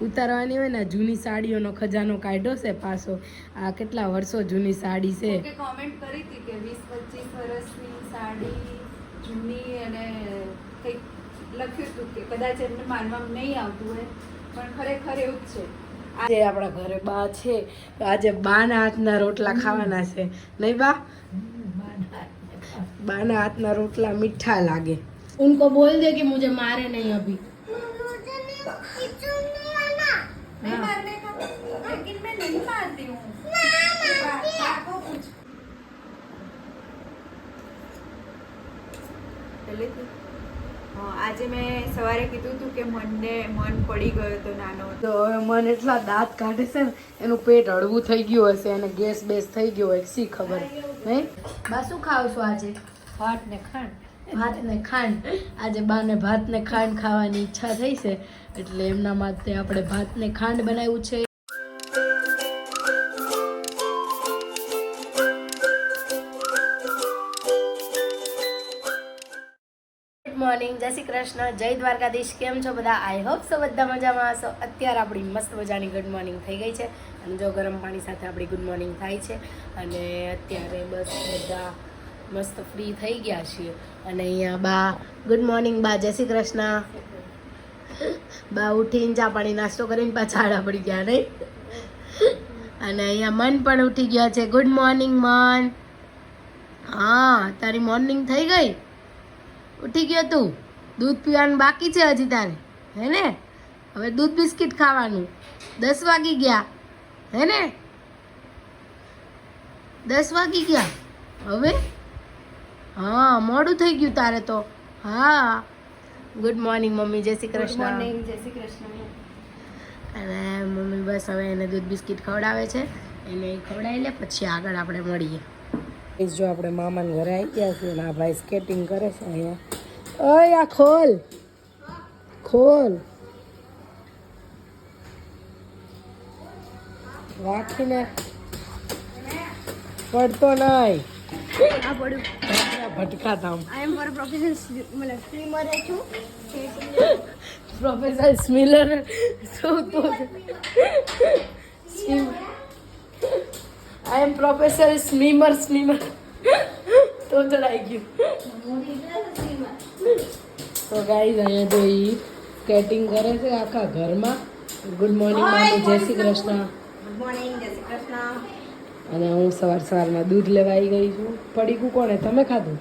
ઉતારવાની હોય ને જૂની સાડીઓનો ખજાનો કાઢ્યો છે પાછો. આ કેટલા વર્ષો જૂની સાડી છે? કોમેન્ટ કરી હતી કે વીસ પચીસ વર્ષની સાડી જૂની અને કંઈક લખ્યું હતું કે કદાચ એમને માનવામાં નહીં આવતું હોય પણ ખરેખર એવું જ છે. આજે આપણા ઘરે બા છે આજે બાના હાથના રોટલા ખાવાના છે. નહીં બા? બાના હાથના રોટલા મીઠા લાગે. ઉનકો બોલ દે કે મુજે મારે નહીં અભી. नहीं मारने का लेकिन मैं नहीं मारती हूँ आपको कुछ પહેલેથી હા, આજે મેં સવારે કીધું હતું કે મનને મન પડી ગયો હતો નાનો તો હવે મન એટલા દાંત કાઢે છે ને એનું પેટ હળવું થઈ ગયું હશે અને ગેસ બેસ થઈ ગયો હોય શી ખબર નહીં બા શું ખાવ છો આજે भात ने खान ભાત ને ખાંડ. આજે બાને ભાત ને ખાંડ ખાવાની ઈચ્છા થઈ છે, એટલે એમના માટે આપણે ભાત ને ખાંડ બનાવ્યું છે. મોર્નિંગ જય શ્રી કૃષ્ણ, જય દ્વારકાધીશ, કેમ છો બધા? આઈ હોપ સો બધા મજામાં હશો. અત્યારે આપણી મસ્ત મજાની ગુડ મોર્નિંગ થઈ ગઈ છે. અને જો ગરમ પાણી સાથે આપણી ગુડ મોર્નિંગ થાય છે. અને અત્યારે બસ બધા મસ્ત ફ્રી થઈ ગયા છીએ. અને અહીંયા બા ગુડ મોર્નિંગ બા, જય શ્રી કૃષ્ણ. બા ઉઠીને ચા પાણી નાસ્તો કરીને પાછા આડા પડી ગયા, નહીં? અને અહીંયા મન પણ ઉઠી ગયા છે. ગુડ મોર્નિંગ મન. હા, તારી મોર્નિંગ થઈ ગઈ? ઉઠી ગયો તું? દૂધ પીવાનું બાકી છે હજી તારે? હે ને? હવે દૂધ બિસ્કિટ ખાવાનું. દસ વાગી ગયા. હે ને? દસ વાગી ગયા. હવે? હા મોડું થઈ ગયું તારે તો. હા. Good morning mummy. Jai Shri Krishna. Morning જય શ્રી કૃષ્ણ. અને મમ્મી બસ હવે એને દૂધ બિસ્કિટ ખવડાવે છે. એને ખવડાવી લે પછી આગળ આપણે મળીએ. જો આપણે મામાને ઘરે આવી ગયા છીએ અને આ ભાઈ સ્કેટિંગ કરે છે અહીંયા. ઓય આ ખોલ. ખોલ. રાખીને. પડતો નહીં. આ પડ્યું. ભટકા હું આઈ એમ ફોર પ્રોફેશનલ મતલબ સ્ટ્રીમર છું. પ્રોફેસર સ્મિલર શું તો આઈ એમ પ્રોફેસર સ્મીમર સ્મીમર તો ચડાઈ ગયું. તો ગાઈઝ અહીંયા તો ઈ કેટિંગ કરે છે આખા ઘરમાં. ગુડ મોર્નિંગ મામી જય શ્રી કૃષ્ણ. ગુડ મોર્નિંગ જય શ્રી કૃષ્ણ. અને હું સવાર સવારમાં દૂધ લેવા આવી ગઈ છું. પડીકું કોણે? તમે ખાધું?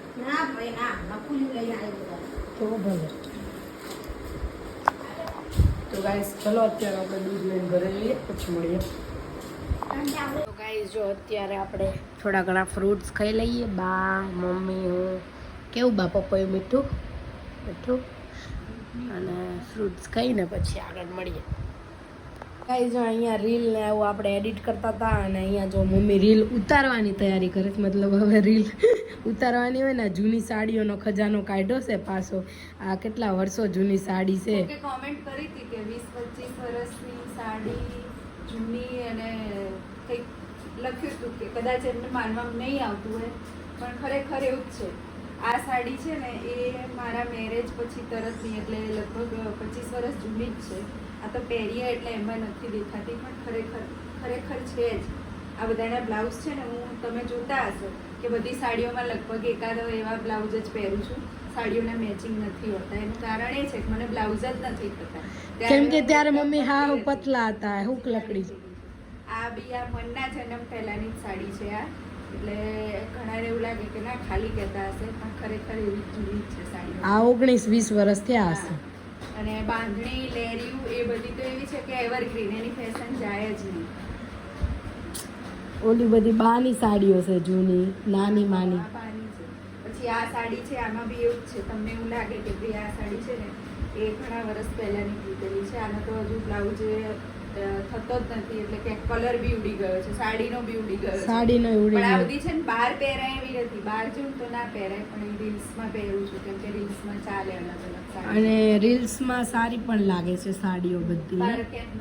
તો ભલે. તો ગાઈસ ચલો અત્યારે આપણે દૂધ લઈને ઘરે જઈએ પછી મળીએ. તો ગાઈસ જો અત્યારે આપણે થોડા ઘણા ફ્રૂટ્સ ખાઈ લઈએ. બા મમ્મી હું. કેવું બા પપ્પાએ મીઠું? મીઠું? અને ફ્રૂટ્સ ખાઈને પછી આગળ મળીએ. ગાઈસ જો અહીંયા રીલ ને એવું આપણે એડિટ કરતા હતા અને અહીંયા જો મમ્મી રીલ ઉતારવાની તૈયારી કરે છે. મતલબ હવે રીલ ઉતારવાની હોય ને, જૂની સાડીઓનો ખજાનો કાઢ્યો છે પાછો. આ કેટલા વર્ષો જૂની સાડી છે. કોમેન્ટ કરી હતી કે વીસ, પચીસ વર્ષની સાડી જૂની અને કંઈક લખ્યું હતું કે કદાચ એમને માનવામાં નહીં આવતું હોય, પણ ખરેખર એવું જ છે. આ સાડી છે ને, એ મારા મેરેજ પછી તરતની, એટલે લગભગ પચીસ વર્ષ જૂની જ છે. આ તો પહેરીએ એટલે એમાં નથી દેખાતી પણ ખરેખર ખરેખર છે જ. આ બધાના બ્લાઉઝ છે ને હું તમે જોતા હશો કે બધી સાડીઓમાં લગભગ એકાદ એવા બ્લાઉઝ જ પહેરું છું. સાડીઓના મેચિંગ નથી હોતા. એનું કારણ એ છે કે મને બ્લાઉઝ જ નથી થતા. કેમ કે ત્યારે મમ્મી હા હું પતલા હતા હુક લકડી. આ બી આ મનના જન્મ પહેલાની જ સાડી છે આ. એટલે ઘણા એવું લાગે કે ના ખાલી કહેતા હશે પણ ખરેખર એવી જૂની છે સાડી આ ઓગણીસ વીસ વર્ષ થયા હશે. અને બાંધણી લેરિયું એ બધી તો એવી છે કે એવરગ્રીન એની ફેશન જાય જ નહીં. ઓલી બધી બાની સાડીઓ છે જૂની નાની માની. પછી આ સાડી છે આમાં બી એવું છે. તમને એવું લાગે કે ભાઈ આ સાડી છે ને એ ઘણા વર્ષ પહેલાની લીધેલી છે. આનો તો હજુ બ્લાઉઝ થતો જ નથી એટલે કે કલર બી ઉડી ગયો છે સાડીનો બી ઉડી ગયો સાડીનો ઉડી પણ આ બધી છે ને બહાર પહેરાય એવી નથી. બહાર જઉં તો ના પહેરાય પણ રીલ્સમાં પહેરું છું કેમ કે રીલ્સમાં ચાલે અલગ અલગ અને રીલ્સમાં સારી પણ લાગે છે સાડીઓ બધી.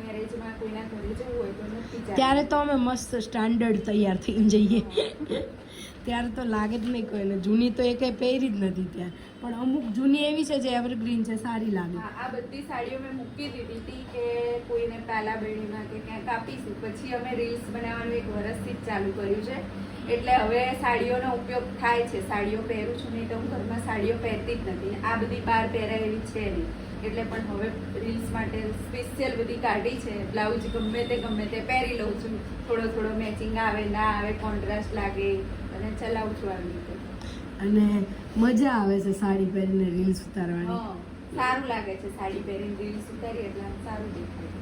મેરેજમાં કોઈના ઘરે જવું હોય તો નથી ત્યારે તો અમે મસ્ત સ્ટાન્ડર્ડ તૈયાર થઈને જઈએ. ત્યારે તો લાગે જ નહીં કોઈને. જૂની તો એ કંઈ પહેરી જ નથી ત્યાં. પણ અમુક જૂની એવી છે જે એવરગ્રીન છે સારી લાગે. આ બધી સાડીઓ મેં મૂકી દીધી હતી કે કોઈને પાલા બેડીમાં કે ક્યાંક આપીશું પછી અમે રીલ્સ બનાવવાનું એક વર્ષથી જ ચાલુ કર્યું છે. એટલે હવે સાડીઓનો ઉપયોગ થાય છે. સાડીઓ પહેરું છું નહીં તો હું ઘરમાં સાડીઓ પહેરતી જ નથી. આ બધી બહાર પહેરાય એવી છે નહીં. એટલે પણ હવે રીલ્સ માટે સ્પેશિયલ બધી કાઢી છે. બ્લાઉઝ ગમે તે ગમે તે પહેરી લઉં છું. થોડો થોડો મેચિંગ આવે ના આવે કોન્ટ્રાસ્ટ લાગે અને ચલાવું છું આવી રીતે. અને મજા આવે છે સાડી પહેરીને રીલ્સ ઉતારવાની. સારું લાગે છે સાડી પહેરીને રીલ્સ ઉતારી એટલે આમ સારું દેખાય.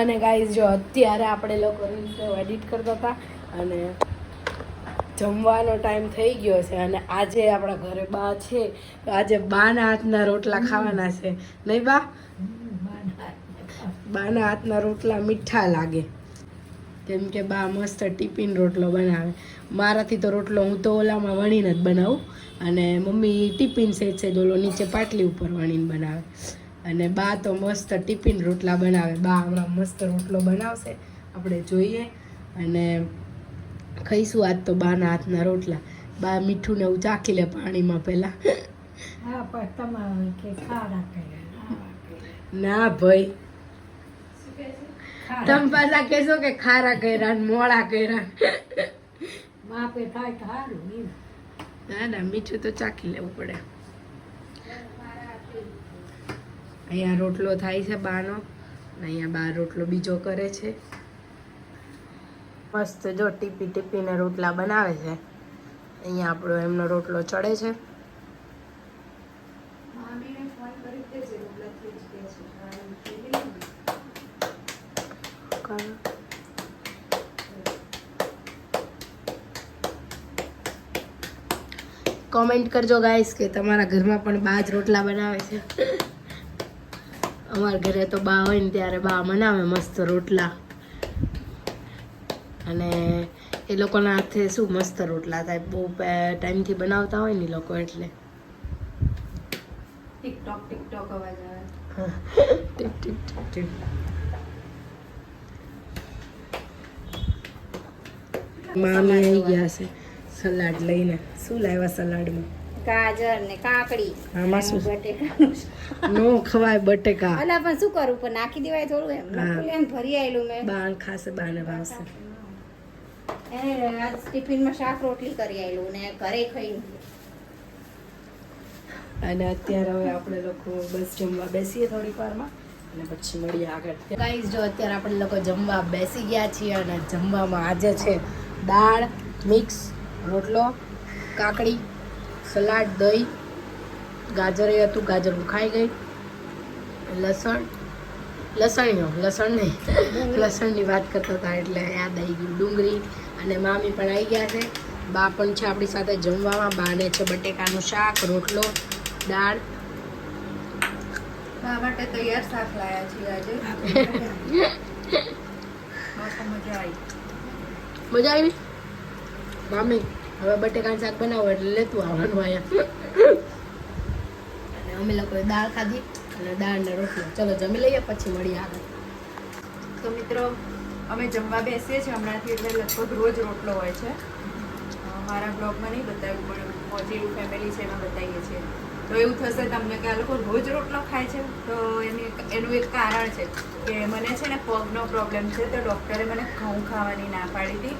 અને ગાઈઝ જો અત્યારે આપણે લોકો રીલ્સ એડિટ કરતા હતા અને જમવાનો ટાઈમ થઈ ગયો છે અને આજે આપણા ઘરે બા છે. તો આજે બાના હાથના રોટલા ખાવાના છે. નહીં બા? બાના હાથના રોટલા મીઠા લાગે. કેમ કે બા મસ્ત ટિફિન રોટલો બનાવે. મારાથી તો રોટલો હું તો ઓલામાં વણીને જ બનાવું. અને મમ્મી ટિફિન સેટ છે ઓલો નીચે પાટલી ઉપર વણીને બનાવે. અને બા તો મસ્ત ટિફિન રોટલા બનાવે. બા હમણાં મસ્ત રોટલો બનાવશે. આપણે જોઈએ. અને ખાઈશું આજ તો બાના હાથના રોટલા. બા મીઠું ને એવું ચાખી લે પાણીમાં પહેલાં. ના ભાઈ. તમે પાછા કહેશો કે ખારા કર્યા મોળા કર્યા. બાપે થાય સારું ના ના, મીઠું તો ચાખી લેવું પડે. અહીંયા રોટલો થાય છે બાનો અહીંયા બા રોટલો બીજો કરે છે. મસ્ત જો ટીપી ટીપીને રોટલા બનાવે છે. અહીંયા આપણો એમનો રોટલો ચડે છે મામીને ફોન કરી દેજે રોટલા થઈ જ ગયા છે સારું, કેવી લાગી? કોમેન્ટ કરજો ગાઈસ કે તમારા ઘરમાં પણ બા જ રોટલા બનાવે છે. અમારા ઘરે તો બા હોય ને ત્યારે બા બનાવે મસ્ત રોટલા. અને એ લોકોના હાથે શું મસ્ત રોટલા થાય બહુ ટાઈમથી બનાવતા હોય ને લોકો એટલે. ટિકટોક ટિકટોક અવાજ આવે. Tick tick tick tick. મામી આવી ગયા છે. સલાડ લઈને. શું લાવ્યા સલાડમાં? ગાજર ને કાકડી આમાં શું? બટેકા નો ખવાય બટેકા. અલા પણ શું કરું? પણ નાખી દેવાય થોડું એમ. એમ ભરી આવેલું મેં. બાણ ખાશે બાને ભાવશે એને આજ ટિફિનમાં શાક રોટલી કરી આયેલું ને ઘરે ખાઈ અને અત્યારે હવે આપણે લોકો બસ જમવા બેસીએ થોડીક વારમાં અને પછી મળીએ આગળ. ગાઈઝ જો અત્યારે આપણે લોકો જમવા બેસી ગયા છીએ અને જમવામાં આજે છે દાળ મિક્સ રોટલો કાકડી સલાડ દહીં ગાજર એ હતું ગાજર હું ખાઈ ગઈ. લસણ લસણીનો લસણ નહીં. લસણની વાત કરતા હતા એટલે યાદ આવી ગયું. ડુંગળી અને મામી પણ આવી ગયા છે. બા પણ છે આપણી સાથે જમવામાં. બાને છે બટેકાનું શાક રોટલો દાળ. બા માટે તૈયાર શાક લાયા છીએ આજે. મજા આવી. મજા આવી? મામી હવે બટેકાનું શાક બનાવો એટલે લેતું આવવાનું અહીંયા. અને અમે લોકોએ દાળ ખાધી અને દાળ ને રોટલો. ચલો જમી લઈએ પછી મળીએ આગળ. તો મિત્રો અમે જમવા બેસીએ છીએ હમણાંથી એટલે લગભગ રોજ રોટલો હોય છે. મારા બ્લોગમાં નહીં બતાવ્યું પણ પોઝિટિવ ફેમિલી છે એમાં બતાવીએ છીએ. તો એવું થશે તમને કે આ લોકો રોજ રોટલો ખાય છે. તો એની એનું એક કારણ છે કે મને છે ને પગનો પ્રોબ્લેમ છે તો ડૉક્ટરે મને ઘઉં ખાવાની ના પાડી હતી.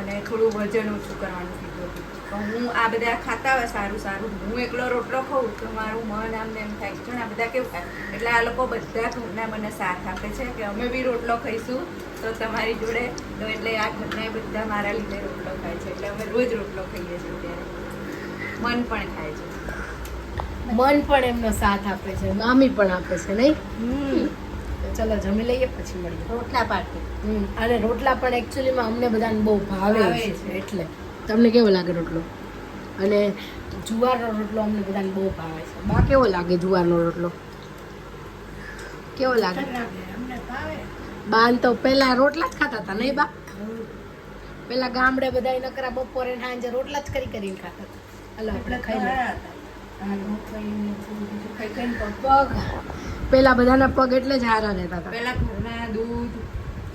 અને થોડું વજન ઓછું કરવાનું કીધું હતું. તો હું આ બધા ખાતા હોય સારું સારું હું એકલો રોટલો ખાઉં તો મારું મન આમ એમ થાય છે આ બધા કેવું ખાય એટલે આ લોકો બધા ઘરના મને સાથ આપે છે કે અમે બી રોટલો ખાઈશું તો તમારી જોડે. તો એટલે આ ઘરના બધા મારા લીધે રોટલો ખાય છે. એટલે અમે રોજ રોટલો ખાઈએ છીએ ત્યારે મન પણ ખાય છે. મન પણ એમનો સાથ આપે છે મામી પણ આપે છે નહીં? ચલો જમી લઈએ પછી મળીએ. રોટલા પાટી અને રોટલા પણ એકચ્યુઅલીમાં અમને બધાને બહુ ભાવે છે. એટલે તમને કેવો લાગે રોટલો? અને જુવારનો રોટલો અમને બધાને બહુ ભાવે છે. બા કેવો લાગે જુવારનો રોટલો? કેવો લાગે? બાન તો પહેલા રોટલા જ ખાતા હતા નહીં બા? પેલા ગામડે બધા નકરા બપોરે સાંજે રોટલા જ કરી કરીને ખાતા હતા. હાલો આપણે ખાઈ લઈએ. પગ પેલા બધાના પગ એટલે જ હારા રહેતા હતા. પેલા ઘરના દૂધ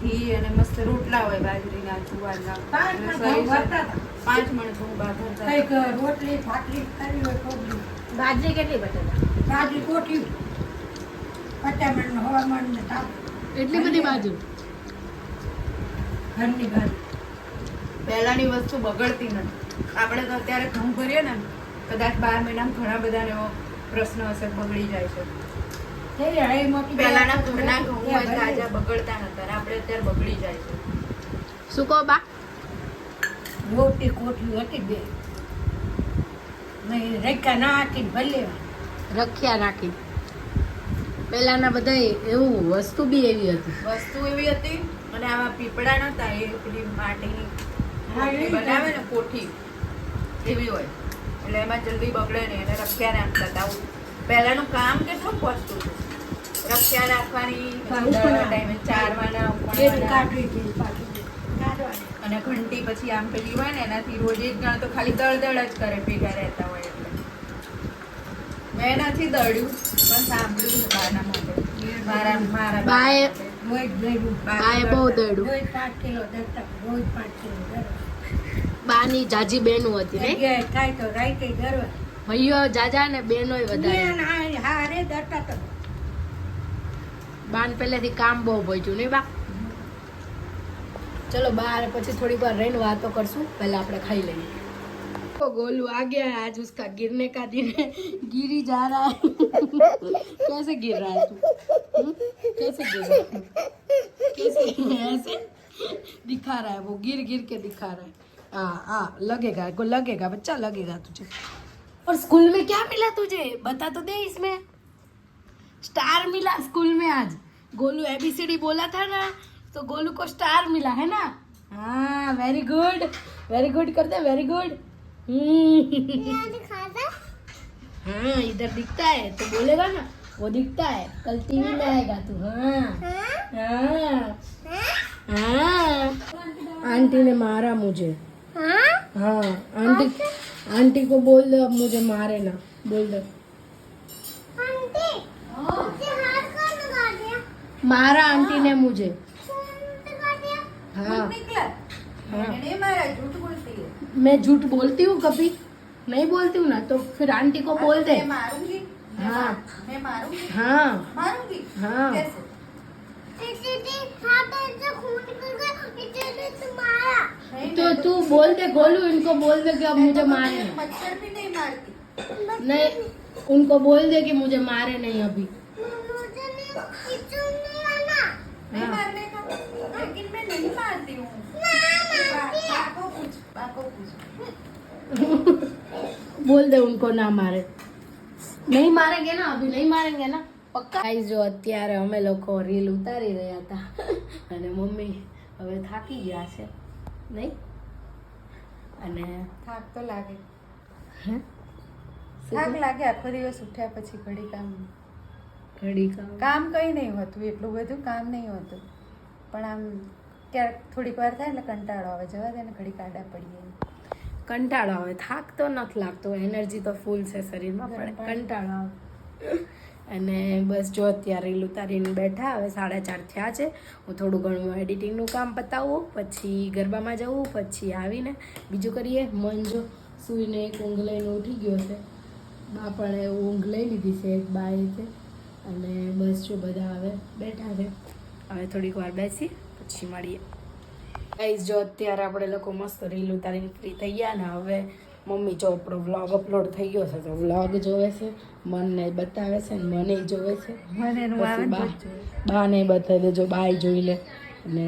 ઘી અને મસ્ત રોટલા હોય બાજરીના જુવારના. પાંચ મણ ઘઉં બાફર કંઈક રોટલી ભાખરી કરી હોય કોબલી બાજરી કેટલી બટેટા? બાજરી કોઠી. પચામણ હવામાન ને તાપ. એટલી બધી બાજુ ઘરની ઘર પહેલાની વસ્તુ બગડતી નથી. આપણે તો અત્યારે ઘઉં ભરીએ ને કદાચ બાર મહિનામાં ઘણા બધાને એવો પ્રશ્ન હશે બગડી જાય છે. પહેલાના ઘરના ઘઉં એ હોય ભરી તાજા બગડતા નતા આપણે અત્યારે બગડી જાય છે. શું કહો બા? મોટી કોઠી હતી બે. નહીં રેખા ભલે. રખ્યા રાખી. પહેલાના બધા એવું વસ્તુ બી એવી હતી. વસ્તુ એવી હતી અને આવા પીપળા નતા એ પેલી માટીની હા, બનાવે ને કોઠી એવી હોય. એટલે એમાં જલ્દી બગડે નહીં એને રખ્યા રાખતા હતા. આવું પહેલાનું કામ કેટલું પહોંચતું હતું. રાખવાની ચારવાના અને ઘંટી પછી આમ પેલી હોય ને એનાથી રોજે જ ગણ તો ખાલી દળ દળ જ કરે ભેગા રહેતા હોય એટલે. મેં નથી દળ્યું પણ સાંભળ્યું છે બાના માટે. મારા મારા બાએ- બાએ બહુ દડ્યું રોજ પાંચ કિલો દળતા. રોજ પાંચ કિલો દળવા બાની જાજી બેનું હતી ને? ભાઈઓ જાજા ને બેનોય વધારે. મેં હા હા રે દળતા તો બાન પહેલેથી કામ બહુ ભજ્યું નહીં બા ચલો બા અને પછી થોડી વાર રહીને વાતો કરશું પહેલા આપણે ખાઈ લઈએ ओ गोलू आ गया है आज उसका गिरने का दिन है गिरी जा रहा है कैसे गिर रहा है तू हम्म? कैसे गिर रहा है कैसे ऐसे दिखा रहा है वो गिर गिर के दिखा रहा है हाँ हाँ लगेगा को लगेगा बच्चा लगेगा तुझे और स्कूल में क्या मिला तुझे बता तो दे इसमें स्टार मिला स्कूल में आज। गोलू एबीसीडी बोला था ना तो गोलू को स्टार मिला है ना? हाँ वेरी गुड वेरी गुड करते वेरी गुड हाँ इधर दिखता है तो बोलेगा ना वो दिखता है। कल टीवी में आएगा तू हाँ। हाँ? हाँ। आंटी ने मारा मुझे। हाँ? आंटी आंटी को बोल दो मुझे मारे ना बोल दो। मारा आंटी ने मुझे हाँ मैंने मारा झूठ बोलती मैं झूठ बोलती हूँ कभी नहीं बोलती हूँ ना तो फिर आंटी को बोल दे मारूँगी हाँ। मैं मारूँगी हाँ मारूँगी हाँ तो तू बोल दे गोलू इनको बोल दे कि अब मुझे मारे मच्छर- मच्छर भी नहीं मारती नहीं उनको बोल दे कि मुझे मारे नहीं अभी नहीं हाँ। मारने का लेकिन मैं नहीं मारती हूँ बा- बा को पूछ बा को पूछ बोल दे उनको ना मारे નહીં મારેંગે ના અભી નહીં મારેંગે ના પક્કા ગાઈસ જો અત્યારે અમે લોકો રીલ ઉતારી રહ્યા હતા અને મમ્મી હવે થાકી ગયા છે નહીં અને થાક તો લાગે હે? થાક લાગે આખો દિવસ ઉઠ્યા પછી ઘડી કામ ઘડી કામ. કામ કઈ નહીં હોતું એટલું બધું કામ નહીં હોતું. પણ આમ ક્યારેક થોડીક વાર થાય એટલે કંટાળો આવે જવા દે ને ઘડી કાઢા પડીએ. કંટાળો આવે. થાક તો નથી લાગતો એનર્જી તો ફૂલ છે શરીરમાં પણ કંટાળો આવે. અને બસ જો અત્યારે રીલ ઉતારીને બેઠા હવે સાડા ચાર થયા છે. હું થોડું ઘણું એડિટિંગનું કામ પતાવું પછી ગરબામાં જવું પછી આવીને બીજું કરીએ. મન જો સૂઈને એક ઊંઘ લઈને ઉઠી ગયો છે. બા પણ ઊંઘ લઈ લીધી છે એક બાએ છે. અને બસ જો બધા હવે બેઠા છે. હવે થોડીક વાર બેસી પછી મળીએ. ગાઈઝ જો અત્યારે આપણે લોકો મસ્ત રીલ ઉતારીને ફ્રી થઈ ગયા ને હવે મમ્મી જો આપણો વ્લોગ અપલોડ થઈ ગયો છે તો વ્લોગ જોવે છે મનને બતાવે છે ને મને જોવે છે. આવે. બાને બતાવી દેજો બાય જોઈ લે. અને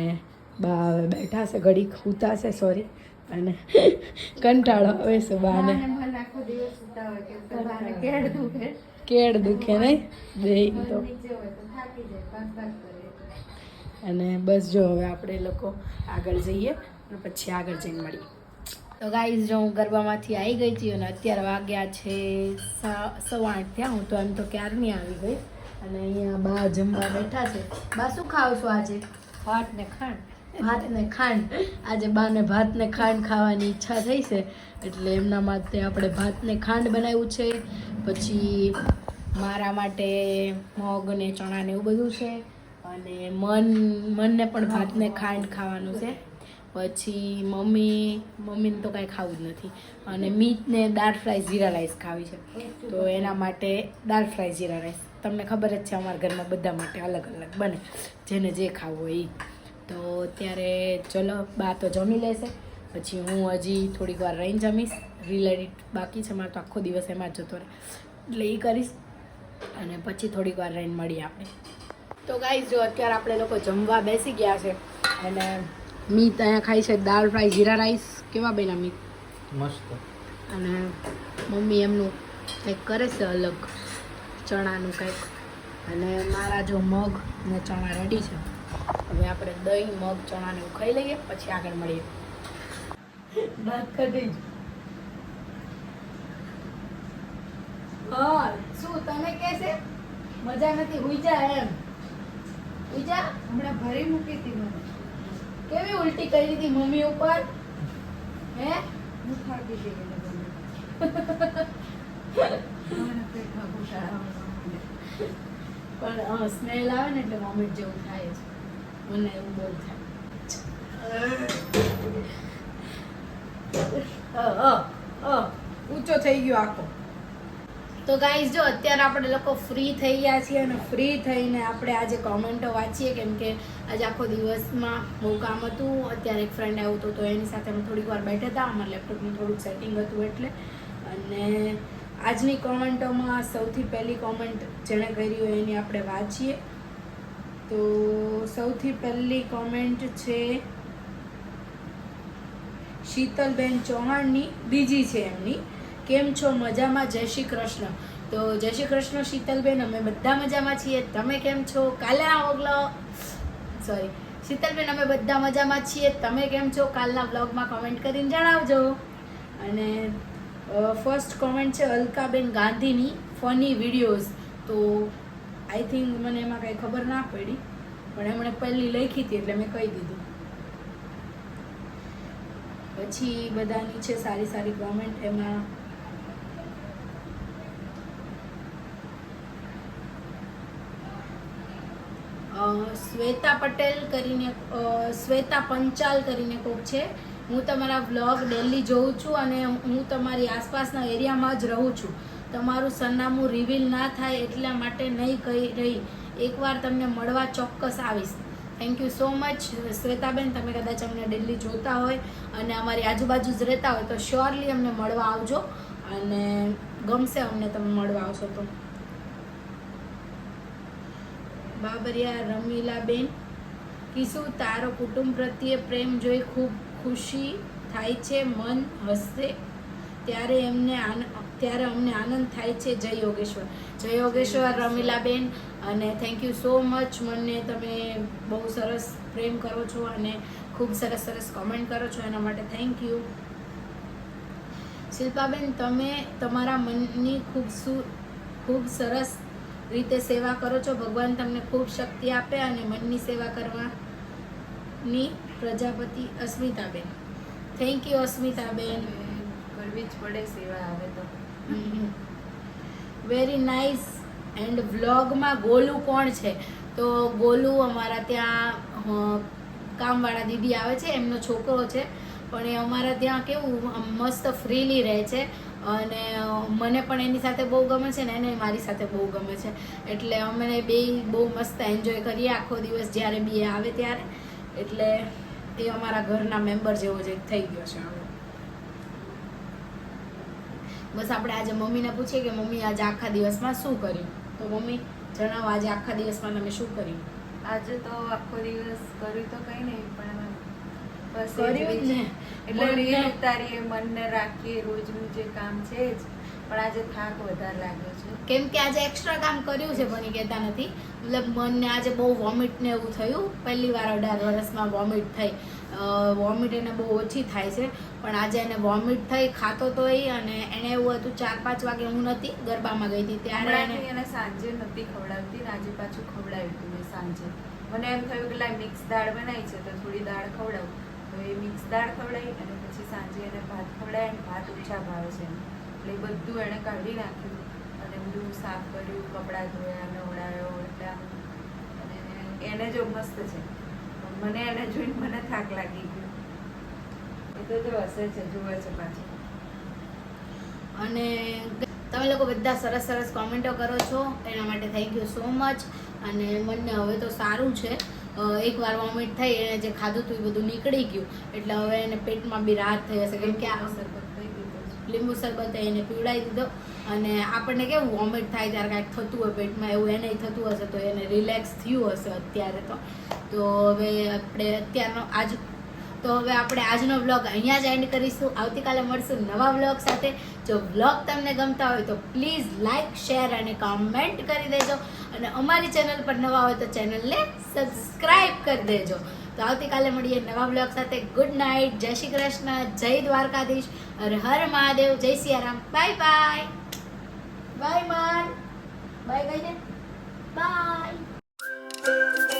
બા હવે બેઠા છે ઘડીક છે સોરી અને કંટાળો આવે છે બાને. આખો દિવસ કેડ દુખે નહીં? બે તો. અને બસ જો હવે આપણે લોકો આગળ જઈએ અને પછી આગળ જઈને મળીએ. તો ગાઈઝ જો હું ગરબામાંથી આવી ગઈ હતી અને અત્યારે વાગ્યા છે સવા આઠ થયા, હું તો એમ તો ક્યારની આવી ગઈ? અને અહીંયા બા જમવા બેઠા છે. બા, શું ખાવ છો આજે? ભાત ને ખાંડ? ભાત ને ખાંડ. આજે બાને ભાત ને ખાંડ ખાવાની ઈચ્છા થઈ છે, એટલે એમના માટે આપણે ભાત ને ખાંડ બનાવ્યું છે. પછી મારા માટે મગ ને ચણા ને એવું બધું છે. અને મન, મનને પણ ભાત ને ખાંડ ખાવાનું છે. પછી મમ્મી, મમ્મીને તો કાંઈ ખાવું જ નથી. અને મીટને દાળ ફ્રાય જીરા રાઈસ ખાવી છે. તો એના માટે દાળ ફ્રાય જીરા રાઈસ. તમને ખબર જ છે અમારા ઘરમાં બધા માટે અલગ અલગ બને. જેને જે ખાવું હોય એ તો ત્યારે ચલો બા તો જમી લેશે. પછી હું હજી થોડીક વાર રહીને જમીશ. રિલેટેડ બાકી છે મારે તો આખો દિવસ એમાં જ જતો રહે. એટલે એ કરીશ. અને પછી થોડીક વાર રહીને મળીએ આપણે તો ગાઈઝ જો અત્યારે આપણે લોકો જમવા બેસી ગયા છે અને મીત અહીંયા ખાય છે દાળ ફ્રાય જીરા રાઈસ. કેવા બન્યા મીત? મસ્ત. અને મમ્મી એમનું કંઈક કરે છે અલગ ચણાનું કંઈક. અને મારા જો મગ ને ચણા રેડી છે. હવે આપણે દહીં, મગ ચણાને એવું લઈએ, પછી આગળ મળીએ. દાંત કાઢી હા, શું તને કે છે? મજા નથી, હુઈ જા એમ. હુઈ જા, હમણાં ભરી મૂકી હતી મને કેવી ઉલટી કરી હતી મમ્મી ઉપર? હે? હું થાકી ગઈ. પણ સ્મેલ આવે ને એટલે વોમિટ જેવું થાય છે. મને એવું બહુ થાય. ઊંચો થઈ ગયો આખો. તો ગાઈઝ જો અત્યારે આપણે લોકો ફ્રી થઈ ગયા છીએ અને ફ્રી થઈને આપણે આજે કોમેન્ટો વાંચીએ, કેમ કે આજે આખો દિવસમાં બહુ કામ હતું. અત્યારે એક ફ્રેન્ડ આવ્યું તો એની સાથે અમે થોડીક વાર બેઠા હતા. અમારા લેપટોપનું થોડુંક સેટિંગ હતું એટલે. અને આજની કોમેન્ટોમાં સૌથી પહેલી કોમેન્ટ જેણે કરી હોય એની આપણે વાંચીએ. તો સૌથી પહેલી કોમેન્ટ છે, શીતલબેન ચૌહાણની. બીજી છે એમની. કેમ છો? મજામાં? જય શ્રી કૃષ્ણ. તો જય શ્રી કૃષ્ણ, શીતલબેન. અમે બધા મજામાં છીએ. તમે કેમ છો? કાલે આ ઓગલો સોરી શીતલબેન, અમે બધા મજામાં છીએ. તમે કેમ છો? કાલના બ્લોગમાં કોમેન્ટ કરીને જણાવજો. અને ફર્સ્ટ કોમેન્ટ છે અલકાબેન ગાંધીની ફની વિડીયોઝ. તો આઈ થિંક મને એમાં કંઈ ખબર ના પડી, પણ એમણે પહેલી લખી હતી એટલે મેં કહી દીધું. પછી બધાની છે સારી સારી કોમેન્ટ એમાં શ્વેતા પટેલ કરીને શ્વેતા પંચાલ કરીને કોક છે. હું તમારા વ્લોગ ડેલી જોઉં છું અને હું તમારી આસપાસના એરિયામાં જ રહું છું. તમારું સરનામું રિવીલ ના થાય એટલા માટે નહીં કહી રહી. એકવાર તમને મળવા ચોક્કસ આવીશ. થેન્ક યુ સો મચ શ્વેતાબેન. તમે કદાચ અમને ડેલી જોતા હોય અને અમારી આજુબાજુ જ રહેતા હોય તો શ્યોરલી અમને મળવા આવજો અને ગમશે અમને તમે મળવા આવશો તો. બાબરિયા રમીલાબેન, કિસુ, તારો કુટુંબ પ્રત્યે પ્રેમ જોઈ ખૂબ ખુશી થાય છે, મન હસશે. ત્યારે એમને આન- ત્યારે અમને આનંદ થાય છે. જય યોગેશ્વર. જય યોગેશ્વર રમીલાબેન. અને થેન્ક યુ સો મચ મને તમે બહુ સરસ પ્રેમ કરો છો અને ખૂબ સરસ સરસ કોમેન્ટ કરો છો. એના માટે થેન્ક યુ શિલ્પાબેન તમે તમારા મનની ખૂબ સુ ખૂબ સરસ રીતે સેવા કરો છો. ભગવાન તમને ખૂબ શક્તિ આપે અને મનની સેવા કરવાની પ્રજાપતિ અસ્મિતાબેન. થેન્ક યુ અસ્મિતાબેન. કરવી જ પડે સેવા આવે તો. વેરી નાઇસ એન્ડ વ્લોગમાં ગોલુ કોણ છે? તો ગોલુ અમારા ત્યાં કામવાળા દીદી આવે છે, એમનો છોકરો છે. પણ એ અમારા ત્યાં કેવું મસ્ત ફ્રીલી રહે છે. અને મને પણ એની સાથે બહુ ગમે છે ને એને મારી સાથે બહુ ગમે છે. એટલે અમે બે બહુ મસ્ત એન્જોય કરીએ આખો દિવસ જ્યારે બી આવે ત્યારે. એટલે એ અમારા ઘરના મેમ્બર જેવો જ થઈ ગયો છે. બસ આપણે આજે મમ્મીને પૂછીએ કે મમ્મી આજે આખા દિવસમાં શું કર્યું? તો મમ્મી જણાવો આજે આખા દિવસમાં તમે શું કર્યું? આજે તો આખો દિવસ કર્યું તો કઈ નહીં પણ બસ કર્યું ને. એટલે રીલ ઉતારીએ મનને રાખીએ રોજનું જે કામ છે જ. પણ આજે થાક વધારે લાગ્યો છે. કેમ કે આજે એક્સ્ટ્રા કામ કર્યું છે પણ કહેતા નથી. મતલબ મનને આજે બહુ વોમિટ ને એવું થયું. પહેલી વાર અઢાર વર્ષમાં વોમિટ થઈ. વોમિટ એને બહુ ઓછી થાય છે. પણ આજે એને વોમિટ થઈ ખાતો તો એ અને એને એવું હતું ચાર પાંચ વાગે હું નથી ગરબામાં ગઈ હતી. ત્યારે એને એને સાંજે નથી ખવડાવતી આજે પાછું ખવડાવ્યું હતું મેં સાંજે. મને એમ થયું કે લાઈ મિક્સ દાળ બનાવી છે તો થોડી દાળ ખવડાવું. તો એ મિક્સ દાળ ખવડાવી અને પછી સાંજે એને ભાત ખવડાય અને ભાત ઓછા ભાવે છે એટલે એ બધું એણે કાઢી નાખ્યું અને બધું સાફ કર્યું કપડાં ધોયા નવડાવ્યો એટલે અને એને જો મસ્ત છે. મને એને જોઈને મને થાક લાગી ગયો. એ તો જો હશે છે જુએ છે પાછી. અને તમે લોકો બધા સરસ સરસ કોમેન્ટો કરો છો. એના માટે થેન્ક યુ સો મચ અને મને હવે તો સારું છે. એકવાર વોમિટ થઈ એને જે ખાધું હતું એ બધું નીકળી ગયું. એટલે હવે એને પેટમાં બી રાહત થઈ હશે. કેમ કે આ. લીંબુ શરબત એને પીવડાવી દીધો. અને આપણને કેવું વોમિટ થાય ત્યારે કાંઈક થતું હોય પેટમાં એવું એને થતું હશે તો એને રિલેક્સ થયું હશે અત્યારે તો. તો હવે આપણે અત્યારનો આજ, તો હવે આપણે આજનો બ્લોગ અહીંયા જ એન્ડ કરીશું. આવતીકાલે મળશું નવા બ્લોગ સાથે. જો બ્લોગ તમને ગમતા હોય તો પ્લીઝ લાઇક શેર અને કમેન્ટ કરી દેજો. અને અમારી ચેનલ પર નવા હોય તો ચેનલને સબસ્ક્રાઈબ કરી દેજો. તો આવતીકાલે મળીએ નવા બ્લોગ સાથે. ગુડ નાઇટ જય શ્રી કૃષ્ણ. જય Dwarkadhish. Har Har Mahadev. Jai Siyaram. Bye bye bye માન બાય બાય બાય